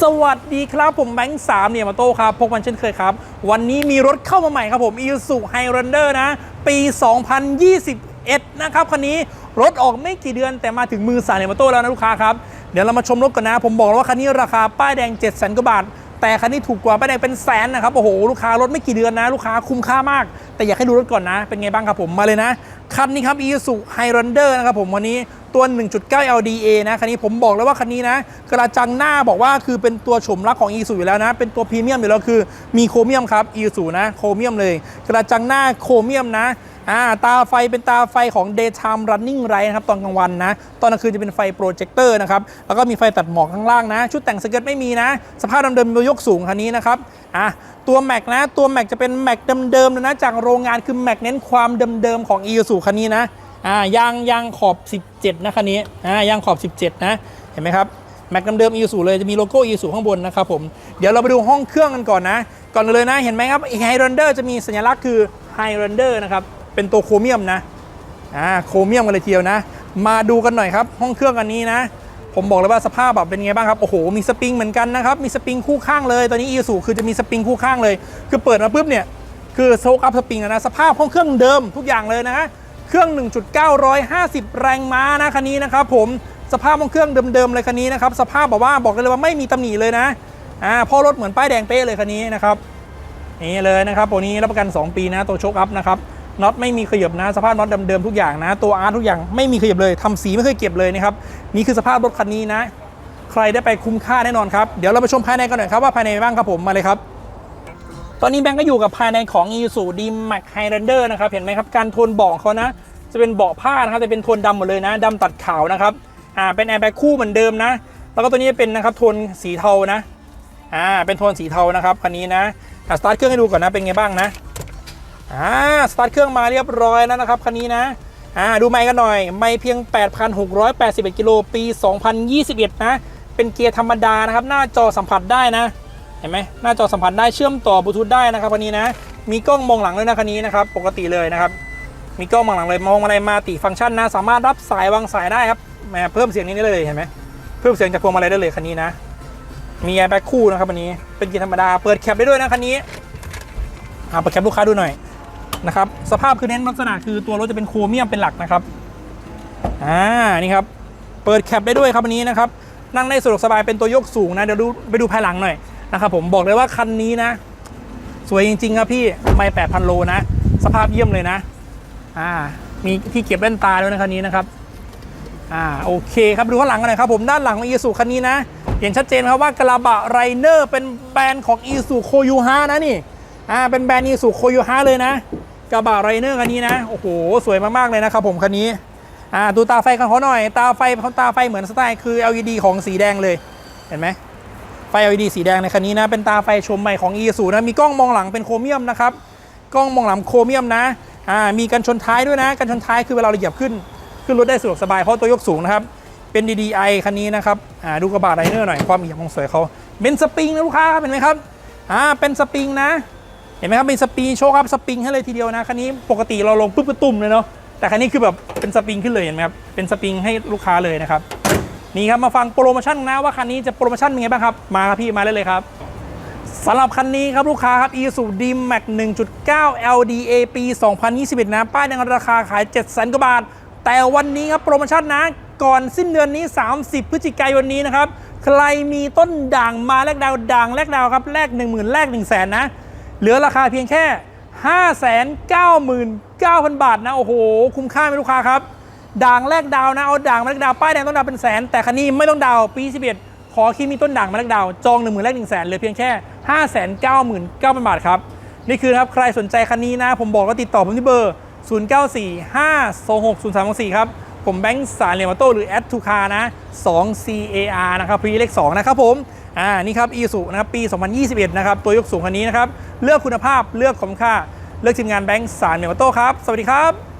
สวัสดีครับผมแบงค์สามเนี่ยมาโต้ครับพบกันเช่นเคยครับ วันนี้มีรถเข้ามาใหม่ครับผม i s u Highlander นะ ปี 2021 นะครับคันนี้รถออกไม่กี่เดือนแต่มาถึงมือสายเนี่ยมาโต้แล้วนะลูกค้าครับ เดี๋ยวเรามาชมรถกันนะ ผมบอกแล้วว่าคันนี้ราคาป้ายแดง 7 0 0 0 0กว่าบาท แต่คันนี้ถูกกว่าป้ายแดงเป็นแสนนะครับโอ้โหลูกค้ารถไม่กี่เดือนนะ ลูกค้าคุ้มค่ามาก แต่อยากให้ดูรถก่อนนะ เป็นไงบ้างครับผมมาเลยนะ คันนี้ครับ Isuzu Highlander นะครับผมวันนี้ตัว 1.9 LDA นะคันนี้ผมบอกแล้วว่าคันนี้นะ กระจังหน้าบอกว่าคือเป็นตัวโฉมลักของ Isuzu อยู่แล้วนะ เป็นตัวพรีเมียมอยู่แล้วคือมีโครเมียมครับ Isuzu นะโครเมียมเลย กระจังหน้าโครเมียมนะอ่าตาไฟเป็นตาไฟของ daytime running light นะครับ ตอนกลางวันนะ ตอนกลางคืนจะเป็นไฟโปรเจคเตอร์นะครับ แล้วก็มีไฟตัดหมอกข้างล่างนะ ชุดแต่งสเกิร์ตไม่มีนะ สภาพเดิมๆยกสูงคันนี้นะครับอะตัวแม็กนะ ตัวแม็กจะเป็นแม็กเดิมๆเลยนะจากโรงงานคือแม็กเน้นความเดิมๆของ Isuzu คันนี้นะอ่ายางยางขอบ 17 นะคันนี้อ่ายางขอบ 17 นะ เห็นไหมครับแม็กเดิมๆ Isuzu เลยจะมีโลโก้ Isuzu ข้างบนนะครับผมเดี๋ยวเราไปดูห้องเครื่องกันก่อนนะ ก่อนเลยนะเห็นไหมครับไฮรันเดอร์จะมีสัญลักษณ์คือไฮรันเดอร์นะครับเป็นตัวโครเมียมนะอ่าโครเมียมกันเลยทีเดียวนะ มาดูกันหน่อยครับห้องเครื่องอันนี้นะ ผมบอกเลยว่าสภาพแบบเป็นไงบ้างครับโอ้โหมีสปริงเหมือนกันนะครับมีสปริงคู่ข้างเลยตอนนี้ i s u คือจะมีสปริงคู่ข้างเลย คือเปิดมาปุ๊บเนี่ยคือโซกอัพสปริงนะสภาพห้องเครื่องเดิมทุกอย่างเลยนะ เครื่อง 1.950 แรงม้านะคันนี้นะครับผมสภาพห้องเครื่องเดิมๆเลยคันนี้นะครับสภาพแบบว่าบอกเลยว่าไม่มีตำหนิเลยนะอ่าพราะรถเหมือนป้ายแดงเป๊ะเลยคันนี้นะครับนี่เลยนะครับตัวนี้รับประกัน 2 ปีนะตัวโชคอัพนะครับน็อตไม่มีขยับนะสภาพน็อตเดิมๆทุกอย่างนะ ตัวอาร์ตทุกอย่างไม่มีขยับเลยทำสีไม่เคยเก็บเลยนะครับนี่คือสภาพรถคันนี้นะ ใครได้ไปคุ้มค่าแน่นอนครับเดี๋ยวเราไปชมภายในกันหน่อยครับว่าภายในบ้างครับผมมาเลยครับ อนนี้แบงก์ก็อยู่กับภายในของ i s u d m a x Highlander นะครับ เห็นไหมครับ การโทนเบาะเขานะ จะเป็นเบาะผ้านะครับจะเป็นโทนดำหมดเลยนะดำตัดขาวนะครับอ่าเป็นแอร์แบ็คคู่เหมือนเดิมนะ แล้วก็ตัวนี้เป็นนะครับโทนสีเทานะอ่าเป็นโทนสีเทานะครับคันนี้นะอ่สตาร์ทเครื่องให้ดูก่อนนะเป็นไงบ้างนะอ่าสตาร์ทเครื่องมาเรียบร้อยแล้วนะครับคันนี้นะอ่าดูไมค์กันหน่อย ไมค์เพียง 8,681กิโลปี 2021 นะ เป็นเกียร์ธรรมดานะครับ หน้าจอสัมผัสได้นะ ห็นไหมหน้าจอสัมผัสได้เชื่อมต่อบลูทูธได้นะครับคันนี้นะ มีกล้องมองหลังด้วยนะคันนี้นะครับปกติเลยนะครับมีกล้องมองหลังเลยมองอะไรมาติฟังก์ชันนะสามารถรับสายวางสายได้ครับแหมเพิ่มเสียงนี้ได้เลยเห็นไหมเพิ่มเสียงจากพวงมาลัยได้เลยคันนี้นะ มีแอร์แบ็คคู่นะครับอันนี้เป็นกีธรรมดาเปิดแคปได้ด้วยนะคันนี้อ่าเปิดแคปลูกค้าดูหน่อยนะครับสภาพคือเน้นลักษณะคือตัวรถจะเป็นโครเมียมเป็นหลักนะครับอ่านี่ครับเปิดแคปได้ด้วยครับอันนี้นะครับนั่งได้สะดวกสบายเป็นตัวยกสูงนะเดี๋ยวดูไปดูภายหลังหน่อย นะครับผมบอกเลยว่าคันนี้นะ สวยจริงๆครับพี่ไม่แปดพันโลนะ สภาพเยี่ยมเลยนะอ่ามีที่เก็บแว่นตาด้วยนะคันนี้นะครับอ่าโอเคครับดูข้างหลังกันหน่อยครับผมด้านหลังของ i s u คันนี้นะเห็นชัดเจนครับว่ากระบะไรเนอร์เป็นแบรนด์ของ i s u โคยูฮานะนี่อ่าเป็นแบรนด์ i s u โคยูฮาเลยนะกระบะไรเนอร์คันนี้นะโอ้โหสวยมากๆเลยนะครับผมคันนี้อ่าดูตาไฟกันเขาหน่อย ตาไฟเขาตาไฟเหมือนสไตล์คือ LED ของสีแดงเลยเห็นไหม ฟ LED สีแดงในคันนี้นะ เป็นตาไฟชมใหม่ของ i s u นะ มีกล้องมองหลังเป็นโครเมียมนะครับ กล้องมองหลังโครเมียมนะ อ่า มีกันชนท้ายด้วยนะ กันชนท้ายคือเวลาเราเหยียบขึ้น ขึ้นรถได้สะดวกสบายเพราะตัวยกสูงนะครับ เป็น DDI คันนี้นะครับ อ่า ดูกระบะไรเนอร์หน่อย ความเอียงของสวยเขา เป็นสปริงนะลูกค้าครับเห็นไหมครับ อ่า เป็นสปริงนะ เห็นไหมครับ เป็นสปริงโชว์ครับ สปริงให้เลยทีเดียวนะ คันนี้ปกติเราลงปุ๊บปุ๊บตุ่มเลยเนาะ แต่คันนี้คือแบบเป็นสปริงขึ้นเลยเห็นไหมครับ เป็นสปริงให้ลูกค้าเลยนะครับ นี่ครับมาฟังโปรโมชั่นนะว่าคันนี้จะโปรโมชั่นเป็นไงบ้างครับมาครับพี่มาเลยเลยครับสำหรับคันนี้ครับลูกค้าครับ Isuzu D-Max 1.9 LDA ปี 2021 นะ ป้ายในราคาขาย 700,000กว่าบาท แต่วันนี้ครับโปรโมชั่นนะ ก่อนสิ้นเดือนนี้ 30 พฤศจิกายนนี้นะครับ ใครมีต้นด่างมาแลกดาวด่างแลกดาวครับแลก 10,000แลก1 0 0 0 0แนะ เหลือราคาเพียงแค่ 599,000 บาทนะ โอ้โห คุ้มค่าไหมลูกค้าครับ ด่างแลกดาวนะเอาด่างมาแลกดาวป้ายแดงต้องดาวเป็นแสน แต่คันนี้ไม่ต้องดาวปี11ขอคิดมีต้นด่างมาแลกดาวจอง1 0,000แลก1 0 0 0 0แสนเหลือเพียงแค่599,000บาทครับนี่คือครับใครสนใจคันนี้นะ ผมบอกก็ติดต่อผมที่เบอร์ 0945260324ครับผมแบงค์สารเลมอโต้หรือ add to car นะ 2CAR นะครับพีเลข2นะครับผม อ่า นี่ครับอีสุนะครับ ปี 2021 นะครับ ตัวยกสูงคันนี้นะครับ เลือกคุณภาพ เลือกคุ้มค่า เลือกทีมงานแบงค์สารเลมอโต้ครับ สวัสดีครับ